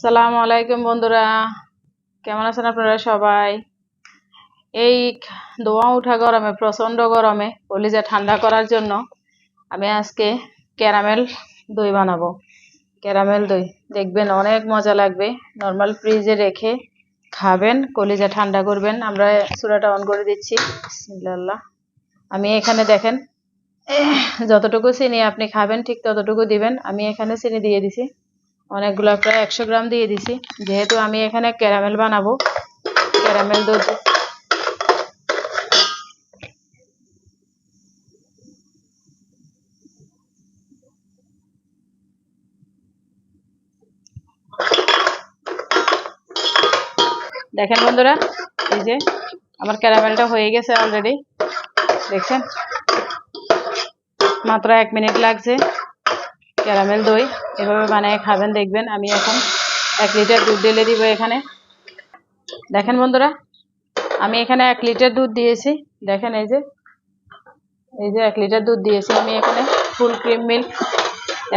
সালামু আলাইকুম বন্ধুরা। কেমন আছেন আপনারা সবাই? এই দোয়া উঠা গরমে, প্রচণ্ড গরমে, কলিজা ঠান্ডা করার জন্য আমি আজকে ক্যারামেল দই বানাবো। ক্যারামেল দই, দেখবেন অনেক মজা লাগবে। নর্মাল ফ্রিজে রেখে খাবেন, কলিজা ঠান্ডা করবেন। আমরা চূড়াটা অন করে দিচ্ছি। বিসমিল্লাহ। আমি এখানে দেখেন যতটুকু চিনি আপনি খাবেন, ঠিক ততটুকু দিবেন। আমি এখানে চিনি দিয়ে দিছি। অনেকগুলো প্রায় একশো গ্রাম দিয়ে দিছি। যেহেতু আমি এখানে ক্যারামেল বানাবো, ক্যারামেল দুধ। দেখেন বন্ধুরা, এই যে আমার ক্যারামেলটা হয়ে গেছে অলরেডি দেখছেন মাত্র এক মিনিট লাগছে। ক্যারামেল দই। এভাবে বানিয়ে খাবেন, দেখবেন আমি এখন এক লিটার দুধ ঢেলে দিব এখানে। দেখেন বন্ধুরা, আমি এখানে এক লিটার দুধ দিয়েছি। দেখেন এই যে এই যে এক লিটার দুধ দিয়েছি আমি এখানে, ফুল ক্রিম মিল্ক।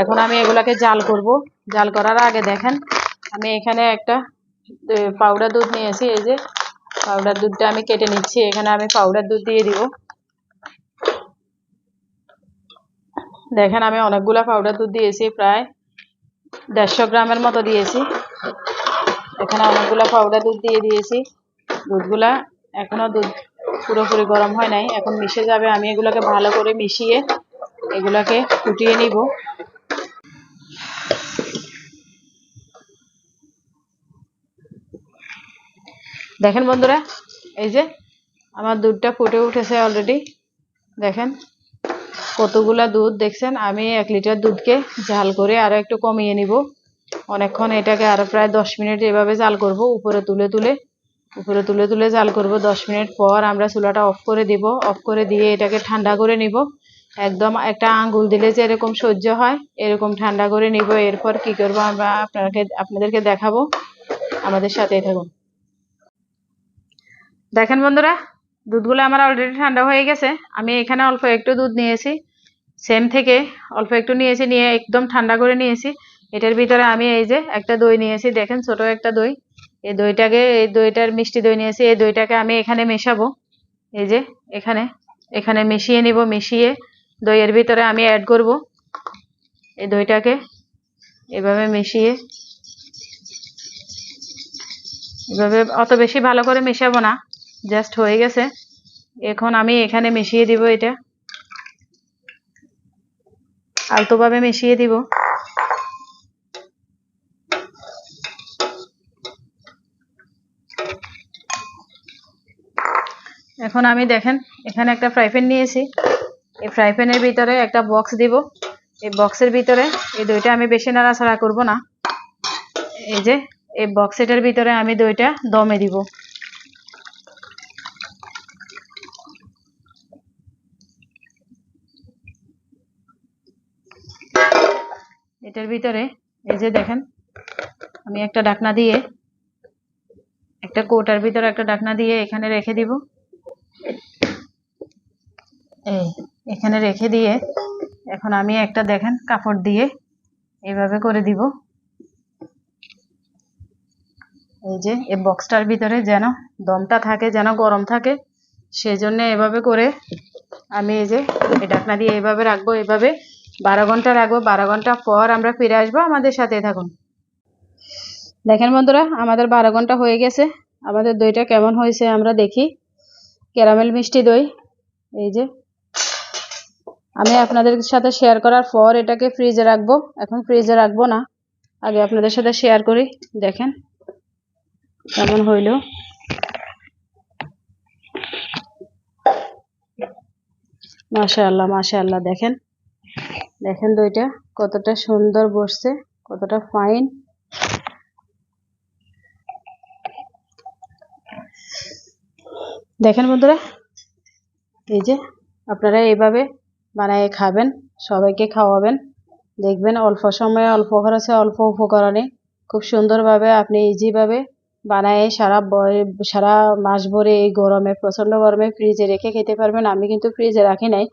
এখন আমি এগুলাকে জাল করব। জাল করার আগে দেখেন, আমি এখানে একটা পাউডার দুধ নিয়েছি। এই যে, পাউডার দুধটা আমি কেটে নিচ্ছি। এখানে আমি পাউডার দুধ দিয়ে দিব। দেখেন আমি অনেকগুলা পাউডার দুধ দিয়েছি, প্রায় দেড়শো গ্রামের মতো দিয়েছি। এখানে অনেকগুলা পাউডার দুধ দিয়ে দিয়েছি। দুধগুলা এখনও দুধ পুরোপুরি গরম হয় নাই। এখন মিশে যাবে। আমি এগুলোকে ভালো করে মিশিয়ে এগুলাকে ফুটিয়ে নিব। দেখেন বন্ধুরা, এই যে আমার দুধটা ফুটে উঠেছে অলরেডি দেখেন। কতগুলা দুধ দেখছেন? আমি এক লিটার দুধকে জাল করে আরও একটু কমিয়ে নিব। অনেকক্ষণ এটাকে আরও প্রায় দশ মিনিট এভাবে জাল করব, উপরে তুলে তুলে। উপরে তুলে তুলে জাল করব। দশ মিনিট পর আমরা চুলাটা অফ করে দিব। অফ করে দিয়ে এটাকে ঠান্ডা করে নিব। একদম একটা আঙ্গুল দিলে যে এরকম সহ্য হয়, এরকম ঠান্ডা করে নিব। এরপর কি করব আমরা আপনাকে, আপনাদেরকে দেখাবো। আমাদের সাথেই থাকুন। দেখেন বন্ধুরা, দুধগুলো আমার অলরেডি ঠান্ডা হয়ে গেছে। আমি এখানে অল্প একটু দুধ নিয়েছি। সেম থেকে অল্প একটু নিয়েছি, নিয়ে একদম ঠান্ডা করে নিয়েছি। এটার ভিতরে আমি এই যে একটা দই নিয়েছি, দেখেন ছোট একটা দই। এই দইটাকে, এই দইটার মিষ্টি দই নিয়েছি, এই দইটাকে আমি এখানে মেশাবো। এই যে এখানে এখানে মিশিয়ে নিব, মিশিয়ে দইয়ের ভিতরে আমি অ্যাড করব। এই দইটাকে এভাবে মিশিয়ে, এভাবে অত বেশি ভালো করে মেশাবো না জাস্ট হয়ে গেছে। এখন আমি এখানে মিশিয়ে দিব এটা। আলতোভাবে মিশিয়ে দিব। এখন আমি দেখেন, এখানে একটা ফ্রাই নিয়েছি। এই ফ্রাই ভিতরে একটা বক্স দিব। এই বক্সের ভিতরে এই দইটা আমি বেশি নাড়াচাড়া করব না। এই যে, এই বক্স এটার ভিতরে আমি দইটা দমে দিব। এটার ভিতরে, এই যে দেখেন, আমি একটা ডাকনা দিয়ে, একটা কোটার ভিতরে একটা ডাকনা দিয়ে এখানে রেখে দিব। এই, এখানে রেখে দিয়ে, এখন আমি একটা দেখেন কাপড় দিয়ে এইভাবে করে দিব। এই যে, এই বক্সটার ভিতরে যেন দমটা থাকে, যেন গরম থাকে, সেজন্য এভাবে করে আমি এই যে, এই ডাকনা দিয়ে এভাবে রাখব এভাবে বারো ঘণ্টা রাখব, বারো ঘণ্টা পর আমরা ফিরে আসব আমাদের সাথে থাকুন। দেখেন বন্ধুরা, আমাদের বারো ঘণ্টা হয়ে গেছে। আমাদের দইটা কেমন হয়েছে আমরা দেখি। ক্যারামেল মিষ্টি দই, এই যে। আমি আপনাদের সাথে শেয়ার করার পর এটাকে ফ্রিজে রাখব। এখন ফ্রিজে রাখব না। আগে আপনাদের সাথে শেয়ার করি, দেখেন। কেমন হইল। মাশাআল্লাহ মাশাআল্লাহ, দেখেন। দেখেন দইটা কতটা সুন্দর বসছে, কতটা ফাইন দেখেন বন্ধুরা, এই যে আপনারা এইভাবে বানিয়ে খাবেন, সবাইকে খাওয়াবেন। দেখবেন অল্প সময়ে অল্প খরচে অল্প উপকরণে খুব সুন্দরভাবে আপনি ইজিভাবে বানায়ে সারা সারা মাস ভরে এই গরমে, প্রচণ্ড গরমে ফ্রিজে রেখে খেতে পারবেন। আমি কিন্তু ফ্রিজে রাখি নাই।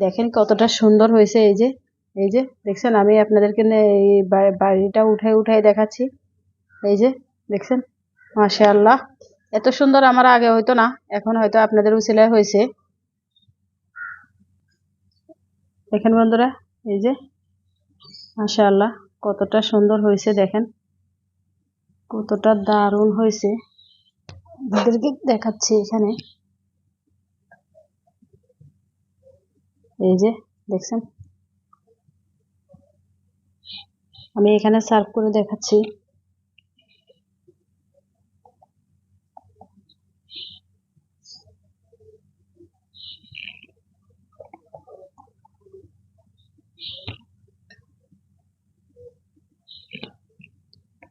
দেখেন কতটা সুন্দর হয়েছে এই যে এই যে, দেখছেন? আমি আপনাদেরকে এই বাড়িটা উঠাই উঠাই দেখাচ্ছি। এই যে, দেখছেন? মাশাআল্লাহ। এত সুন্দর আমার আগে হইতো না, এখন হয়তো আপনাদের উচিলায় হয়েছে। দেখেন বন্ধুরা, এই যে, মাশাআল্লাহ, কতটা সুন্দর হয়েছে, দেখেন? কতটা দারুণ হয়েছে। আপনাদেরকে দেখাচ্ছি এখানে। এই যে, দেখছেন? আমি এখানে সার্ভ করে দেখাচ্ছি।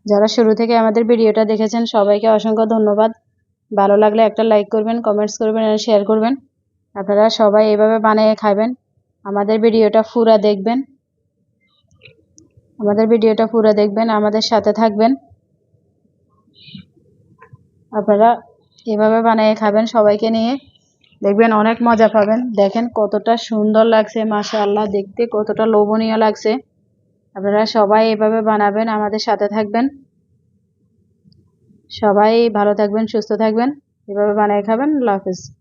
যারা শুরু থেকে আমাদের ভিডিওটা দেখেছেন, সবাইকে অসংখ্য ধন্যবাদ। ভালো লাগলে একটা লাইক করবেন কমেন্টস করবেন আর শেয়ার করবেন। আপনারা সবাই এভাবে বানিয়ে খাবেন আমাদের ভিডিওটা পুরা দেখবেন। আমাদের ভিডিওটা পুরো দেখবেন, আমাদের সাথে থাকবেন। আপনারা এভাবে বানিয়ে খাবেন সবাইকে নিয়ে। দেখবেন অনেক মজা পাবেন। দেখেন কতটা সুন্দর লাগছে, মাশাআল্লাহ, দেখতে কতটা লোভনীয় লাগছে। আপনারা সবাই এভাবে বানাবেন, আমাদের সাথে থাকবেন। সবাই ভালো থাকবেন, সুস্থ থাকবেন। এভাবে বানিয়ে খাবেন, আল্লাহ হাফিজ।